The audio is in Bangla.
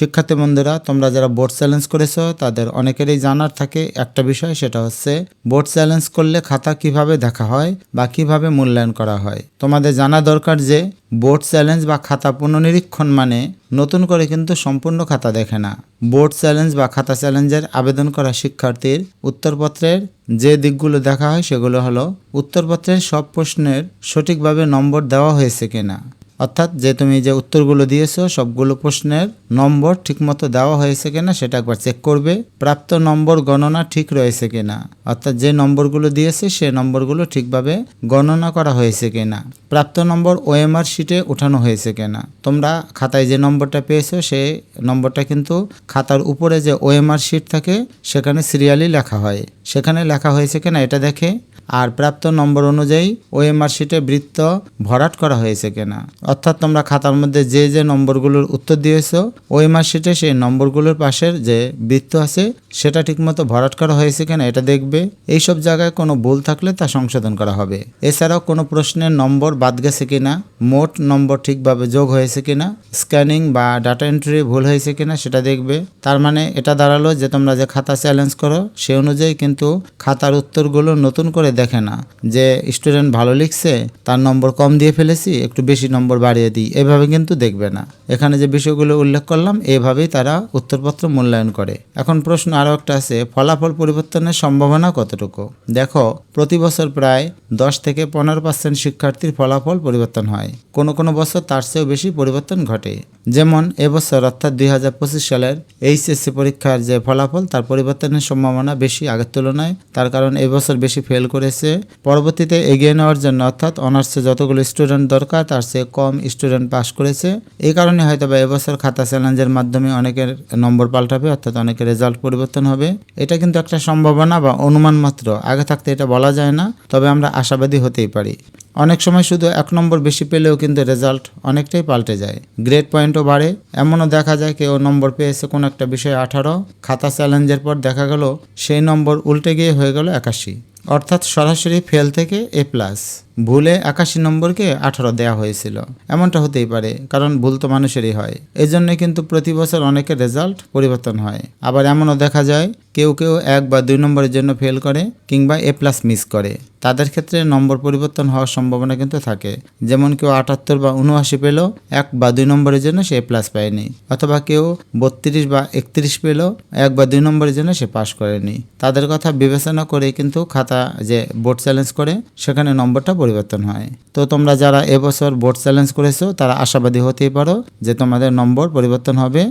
শিক্ষার্থী বন্ধুরা, তোমরা যারা বোর্ড চ্যালেঞ্জ করেছ, তাদের অনেকেরই জানার থাকে একটা বিষয়, সেটা হচ্ছে বোর্ড চ্যালেঞ্জ করলে খাতা কীভাবে দেখা হয় বা কীভাবে মূল্যায়ন করা হয়। তোমাদের জানা দরকার যে বোর্ড চ্যালেঞ্জ বা খাতা পুনর্নিরীক্ষণ মানে নতুন করে কিন্তু সম্পূর্ণ খাতা দেখে না। বোর্ড চ্যালেঞ্জ বা খাতা চ্যালেঞ্জের আবেদন করা শিক্ষার্থীর উত্তরপত্রের যে দিকগুলো দেখা হয়, সেগুলো হলো উত্তরপত্রের সব প্রশ্নের সঠিকভাবে নম্বর দেওয়া হয়েছে কিনা। অর্থাৎ যে তুমি যে উত্তরগুলো দিয়েছ, সবগুলো প্রশ্নের নম্বর ঠিকমতো দেওয়া হয়েছে কিনা সেটা একবার চেক করবে। প্রাপ্ত নম্বর গণনা ঠিক রয়েছে কিনা? অর্থাৎ যে নম্বরগুলো দিয়েছে, সে নম্বরগুলো ঠিকভাবে গণনা করা হয়েছে কিনা? প্রাপ্ত নম্বর ওএমআর শিটে ওঠানো হয়েছে কিনা? তোমরা খাতায় যে নম্বরটা পেয়েছ, সেই নম্বরটা কিন্তু খাতার উপরে যে ওএমআর শিট থাকে, সেখানে সিরিয়ালি লেখা হয়। সেখানে লেখা হয়েছে কিনা এটা দেখে, আর প্রাপ্ত নম্বর অনুযায়ী ওএমআর শিটে বৃত্ত ভরাট করা হয়েছে কিনা। অর্থাৎ তোমরা খাতার মধ্যে যে যে নম্বরগুলোর উত্তর দিয়েছ ওএমআর শিটে সেই নম্বরগুলোর পাশের যে বৃত্ত আছে, সেটা ঠিকমতো ভরাট করা হয়েছে কিনা এটা দেখবে। এইসব জায়গায় কোনো ভুল থাকলে তা সংশোধন করা হবে। এছাড়াও কোনো প্রশ্নের নম্বর বাদ গেছে কিনা, মোট নম্বর ঠিকভাবে যোগ হয়েছে কিনা স্ক্যানিং বা ডাটা এন্ট্রি ভুল হয়েছে কিনা সেটা দেখবে। তার মানে এটা দাঁড়াল যে তোমরা যে খাতা চ্যালেঞ্জ করো, সে অনুযায়ী কিন্তু খাতার উত্তরগুলো নতুন করে দেখে না। যে স্টুডেন্ট ভালো লিখছে, তার নম্বর কম দিয়ে ফেলেছি, একটু বেশি নম্বর বাড়িয়ে দিই, এভাবে কিন্তু দেখবে না। এখানে যে বিষয়গুলো উল্লেখ করলাম, এভাবেই তারা উত্তরপত্র মূল্যায়ন করে। এখন প্রশ্ন আরও একটা আছে, ফলাফল পরিবর্তনের সম্ভাবনা কতটুকু? দেখো, প্রতি বছর প্রায় দশ থেকে পনেরো পার্সেন্ট শিক্ষার্থীর ফলাফল পরিবর্তন হয়। কোনো কোনো বছর তার চেয়েও বেশি পরিবর্তন ঘটে। যেমন এবছর অর্থাৎ দুই হাজার পঁচিশ সালের এইচএসসি পরীক্ষার যে ফলাফল, তার পরিবর্তনের সম্ভাবনা বেশি আগের তুলনায়। তার কারণ এবছর বেশি ফেল করেছে। পরবর্তীতে এগিয়ে নেওয়ার জন্য অর্থাৎ অনার্সে যতগুলো স্টুডেন্ট দরকার, তার চেয়ে কম স্টুডেন্ট পাস করেছে। এই কারণে হয়তো বা এবছর খাতা চ্যালেঞ্জের মাধ্যমে অনেকের নম্বর পাল্টাবে, অর্থাৎ অনেকের রেজাল্ট পরিবর্তন হবে। এটা কিন্তু একটা সম্ভাবনা বা অনুমান মাত্র। আগে থাকতে এটা বলা যায় না, তবে আমরা আশাবাদী হতেই পারি। অনেক সময় শুধু এক নম্বর বেশি পেলেও কিন্তু রেজাল্ট অনেকটাই পাল্টে যায়। গ্রেড পয়েন্টও বাড়ে। এমনও দেখা যায় কেউ নম্বর পেয়েছে কোনো একটা বিষয়ে আঠারো, খাতা চ্যালেঞ্জের পর দেখা গেল সেই নম্বর উল্টে গিয়ে হয়ে গেল একাশি। অর্থাৎ সরাসরি ফেল থেকে এ প্লাস। ভুলে একাশি নম্বরকে আঠারো দেওয়া হয়েছিল। এমনটা হতেই পারে, কারণ ভুল তো মানুষেরই হয়। এই জন্য কিন্তু প্রতি বছর অনেকের রেজাল্ট পরিবর্তন হয়। আবার এমনও দেখা যায়, কেউ কেউ এক বা দুই নম্বরের জন্য ফেল করে কিংবা এ প্লাস মিস করে। তাদের ক্ষেত্রে নম্বর পরিবর্তন হওয়ার সম্ভাবনা কিন্তু থাকে। যেমন কেউ আটাত্তর বা উনআশি পেল এক বা দুই নম্বরের জন্য সে প্লাস পায়নি। অথবা কেউ বত্রিশ বা একত্রিশ পেল এক বা দুই নম্বরের জন্য সে পাশ করেনি। তাদের কথা বিবেচনা করে কিন্তু খাতা যে বোর্ড চ্যালেঞ্জ করে, সেখানে নম্বরটা পরিবর্তন হয়। তো তোমরা যারা এবছর বোর্ড চ্যালেঞ্জ করেছ, তারা আশাবাদী হতেই পারো যে তোমাদের নম্বর পরিবর্তন হবে।